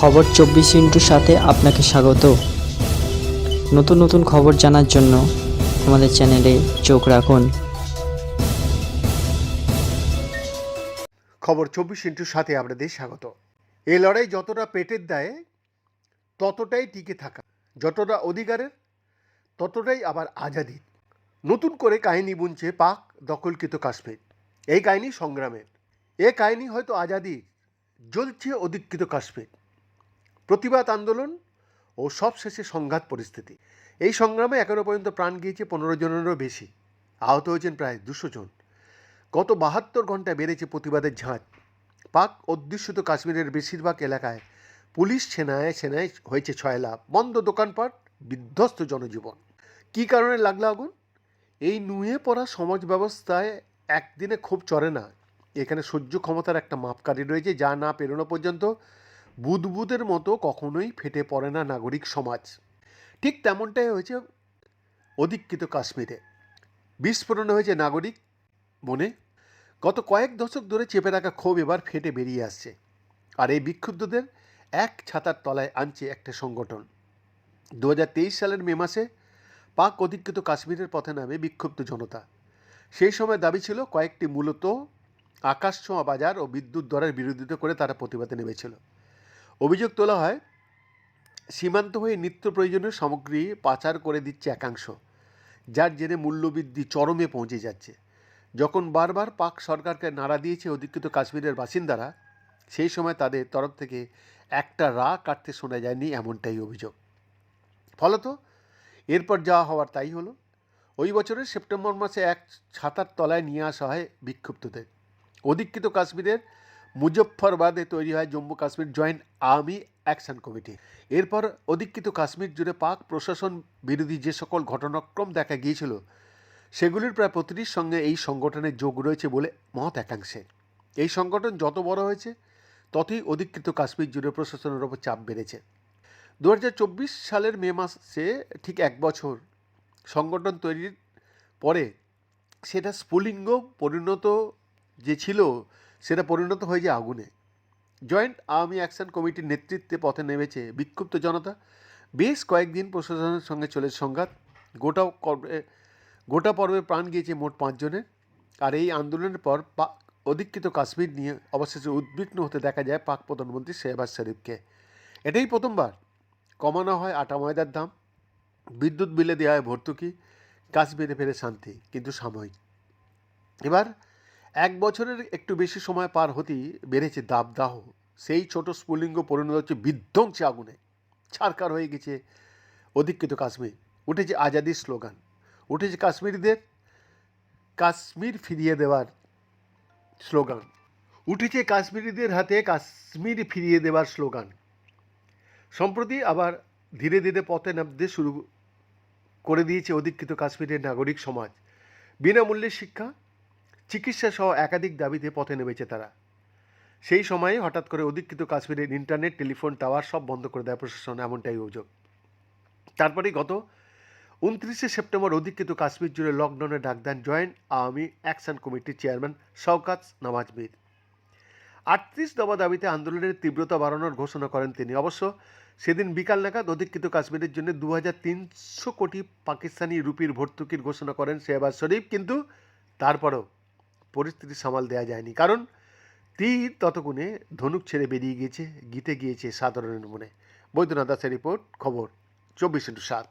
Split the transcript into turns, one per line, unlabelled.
খবর চব্বিশ ইন্টুর সাথে আপনাকে স্বাগত। নতুন নতুন খবর জানার জন্য আমাদের চ্যানেলে চোখ রাখুন।
খবর চব্বিশ ইন্টুর সাথে আপনাদের স্বাগত। এই লড়াই যতটা পেটের দায়ে, ততটাই টিকে থাকা। যতটা অধিকারের, ততটাই আবার আজাদির নতুন করে কাহিনী বুনছে পাক দখলকৃত কাশ্মীর। এই কাহিনী সংগ্রামের। এ কাহিনী হয়তো আজাদির জ্বলছে অধিকৃত কাশ্মীর। প্রতিবাদ আন্দোলন ও সবশেষে সংঘাত পরিস্থিতি। এই সংগ্রামে এখনও পর্যন্ত প্রাণ গিয়েছে পনেরো জনেরও বেশি। আহত হয়েছেন প্রায় দুশো জন। গত বাহাত্তর ঘন্টায় বেড়েছে প্রতিবাদের ঝাঁজ। পাক অধ্যুষিত কাশ্মীরের বেশিরভাগ এলাকায় পুলিশ সেনায় সেনায় হয়েছে ছয় লাভ বন্ধ দোকানপাট, বিধ্বস্ত জনজীবন। কী কারণে লাগল আগুন? এই নুয়ে পড়া সমাজ ব্যবস্থায় একদিনে খুব চড়ে না। এখানে সহ্য ক্ষমতার একটা মাপকাঠি রয়েছে যা না পেরোনো পর্যন্ত বুদবুদের মতো কখনোই ফেটে পড়ে না নাগরিক সমাজ। ঠিক তেমনটাই হয়েছে অধিকৃত কাশ্মীরে। বিস্ফোরণ হয়েছে নাগরিক মনে। গত কয়েক দশক ধরে চেপে রাখা ক্ষোভ এবার ফেটে বেরিয়ে আসছে। আর এই বিক্ষুব্ধদের এক ছাতার তলায় আনছে একটা সংগঠন। দু হাজার তেইশ সালের মে মাসে পাক অধিকৃত কাশ্মীরের পথে নামে বিক্ষুব্ধ জনতা। সেই সময় দাবি ছিল, কয়েকটি মূলত আকাশছোঁয়া বাজার ও বিদ্যুৎ দরের বিরোধিতা করে তারা প্রতিবাদে নেমেছিল। অভিযোগ তোলা হয়, সীমান্ত হয়ে নিত্য প্রয়োজনীয় সামগ্রী পাচার করে দিচ্ছে একাংশ, যার জেনে মূল্যবৃদ্ধি চরমে পৌঁছে যাচ্ছে। যখন বারবার পাক সরকারকে নাড়া দিয়েছে অধিকৃত কাশ্মীরের বাসিন্দারা, সেই সময় তাদের তরফ থেকে একটা রা কাটতে শোনা যায়নি এমনটাই অভিযোগ। ফলত, এরপর যা হওয়ার তাই হলো। ওই বছরের সেপ্টেম্বর মাসে এক ছাতার তলায় নিয়ে আসা হয় বিক্ষুব্ধদের। অধিকৃত কাশ্মীরের মুজফ্ফরবাদে তৈরি হয় Jammu Kashmir joint army action committee. এরপর অধিকৃত কাশ্মীর জুড়ে পাক প্রশাসন বিরোধী যে সকল ঘটনাক্রম দেখা গিয়েছিল, সেগুলির প্রায় প্রতিটির সঙ্গে এই সংগঠনের যোগ রয়েছে বলে মহৎ একাংশে। এই সংগঠন যত বড় হয়েছে, ততই অধিকৃত কাশ্মীর জুড়ে প্রশাসনের ওপর চাপ বেড়েছে। দু হাজার চব্বিশ সালের মে মাসে ঠিক এক বছর সংগঠন তৈরির পরে সেটা স্ফুলিঙ্গ পরিণত যে ছিল সেটা পরিণত হয়ে যায় আগুনে। জয়েন্ট আর্মি অ্যাকশন কমিটির নেতৃত্বে পথে নেমেছে বিক্ষুব্ধ জনতা। বেশ কয়েকদিন প্রশাসনের সঙ্গে চলে সংঘাত। গোটা গোটা পর্বে প্রাণ গিয়েছে মোট পাঁচজনের আর এই আন্দোলনের পর পাক অধিকৃত কাশ্মীর নিয়ে অবশেষে উদ্বিগ্ন হতে দেখা যায় পাক প্রধানমন্ত্রী শেহবাজ শরীফকে। এটাই প্রথমবার। কমানো হয় আটা ময়দার দাম, বিদ্যুৎ বিলে দেওয়া হয় ভর্তুকি, কাশ্মীরে ফেরে শান্তি, কিন্তু সাময়িক। এবার এক বছরের একটু বেশি সময় পার হতেই বেড়েছে দাবদাহ। সেই ছোট স্ফুলিঙ্গ পরিণত হচ্ছে বিধ্বংসী আগুনে। ছারকার হয়ে গেছে অধিকৃত কাশ্মীর। উঠেছে আজাদির স্লোগান। উঠেছে কাশ্মীরিদের, কাশ্মীর ফিরিয়ে দেওয়ার স্লোগান। উঠেছে কাশ্মীরিদের হাতে কাশ্মীর ফিরিয়ে দেওয়ার স্লোগান। সম্প্রতি আবার ধীরে ধীরে পথে নামতে শুরু করে দিয়েছে অধিকৃত কাশ্মীরের নাগরিক সমাজ। বিনামূল্যে শিক্ষা চিকিৎসা সহ একাধিক দাবিতে পথে নেমেছে তারা। সেই সময়ে হঠাৎ করে অধিকৃত কাশ্মীরের ইন্টারনেট, টেলিফোন, টাওয়ার সব বন্ধ করে দেয় প্রশাসন, এমনটাই অভিযোগ। তারপরেই গত উনত্রিশে সেপ্টেম্বর অধিকৃত কাশ্মীর জুড়ে লকডাউনে ডাক দেন জয়েন্ট আওয়ামী অ্যাকশন কমিটির চেয়ারম্যান শওকাত নওয়াজ মীর আটত্রিশ দফা দাবিতে আন্দোলনের তীব্রতা বাড়ানোর ঘোষণা করেন তিনি। অবশ্য সেদিন বিকাল নাগাদ অধিকৃত কাশ্মীরের জন্য দু তিনশো কোটি পাকিস্তানি রুপির ভর্তুকির ঘোষণা করেন শেহবাজ শরীফ, কিন্তু তারপরও পরিস্থিতি সামাল দেওয়া যায়নি। কারণ তীর ততক্ষণে ধনুক ছেড়ে বেরিয়ে গিয়েছে, গিতে গিয়েছে সাধারণের মনে। বৈদ্যনাথ দাসের রিপোর্ট, খবর চব্বিশ ইন্টু সাত।